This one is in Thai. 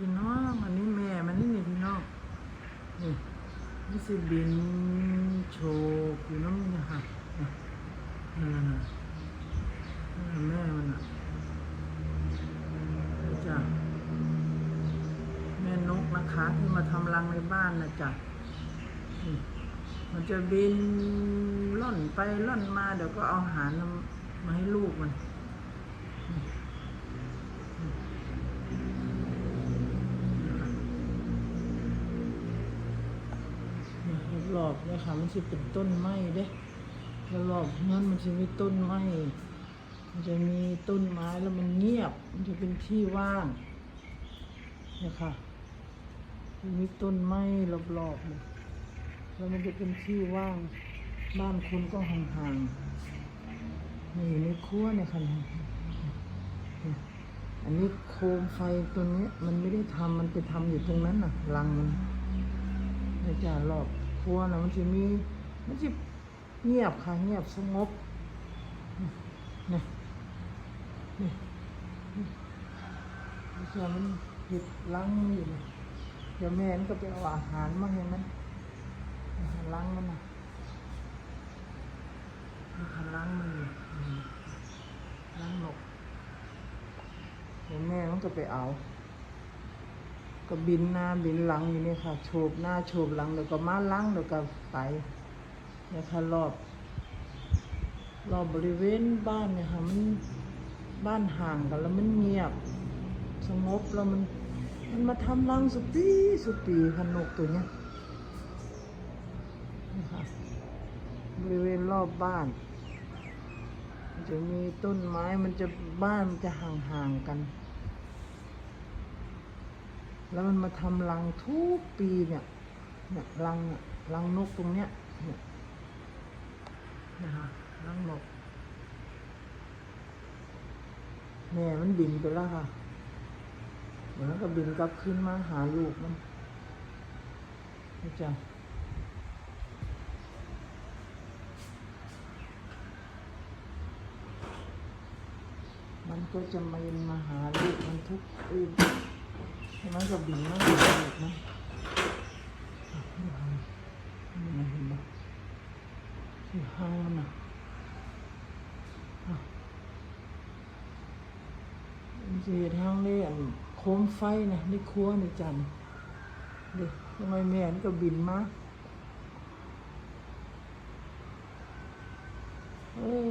พี่น้องอันนี้แม่มันนี่นี่พี่น้องนี่นี่สิบินโชว์พี่น้องนี่ค่ะนั่นน่ะนั่นแม่มันอะจ้ะแม่นกนะคะที่มาทำรังในบ้านนะจ๊ะมันจะบินล่อนไปล่อนมาเดี๋ยวก็เอาอาหารมาให้ลูกมัน รอบๆเนี่ยค่ะมันจะเป็นต้นไม้เด้แล้วรอบนั้นมันจะมีต้นไม้มันจะมีต้นไม้แล้วมันเงียบ มันจะเป็นที่ว่างเนี่ยค่ะมีต้นไม้รอบๆเลยแล้วมันจะเป็นที่ว่าง บ้านคนก็ห่างๆนี่อยู่ในครัวเนี่ยค่ะเนี่ยอันนี้โคมไฟตัวนี้มันไม่ได้ทำมันไปทำอยู่ตรงนั้นน่ะ รังมันในจานรอบ ครัวนะมันจะมี มันจะเงียบค่ะเงียบสงบนี่นี่นี่นี่เชื่อมันหยุดล้างมือยู่เลยเดี๋ยวแม่นก็ไปเอาอาหารมาให้มันอาหารล้างมันนะอาหารล้างมือล้างหนกเดี๋ยวแม่มันก็ไปเอา ก็บินหน้าบินหลังอยู่นี่ค่ะโฉบหน้าโฉบหลังเดี๋ยวก็มาหลังเดี๋ยวก็ไปนี่ค่ะรอบรอบบริเวณบ้านเนี่ยค่ะมันบ้านห่างกันแล้วมันเงียบ สงบแล้วมันมันมาทำรังสุปีสุปีค่ะนกตัวเนี้ยนี่ค่ะบริเวณรอบบ้านมันจะมีต้นไม้มันจะบ้านมันจะห่างๆกัน แล้วมันมาทำรังทุกปีเนี่ยเนี่ยรังเนี่ยรังนกตรงเนี้ยเนี่ยนะคะรังนกแม่มันบินไปแล้วค่ะเดี๋ยวมันก็บินกลับขึ้นมาหาลูกมันนี่จ้ะมันก็จะมามาหาลูกมันทุกปี มันก็บินมาหาลูกมันอะนี่ค่ะนี่นเห็นไหมที่ห้างน่ะมันจะเห็นทางเลยอันโคมไฟนะในครัวในจันเด็กทำไมแม่นก็บินมาเอ้ย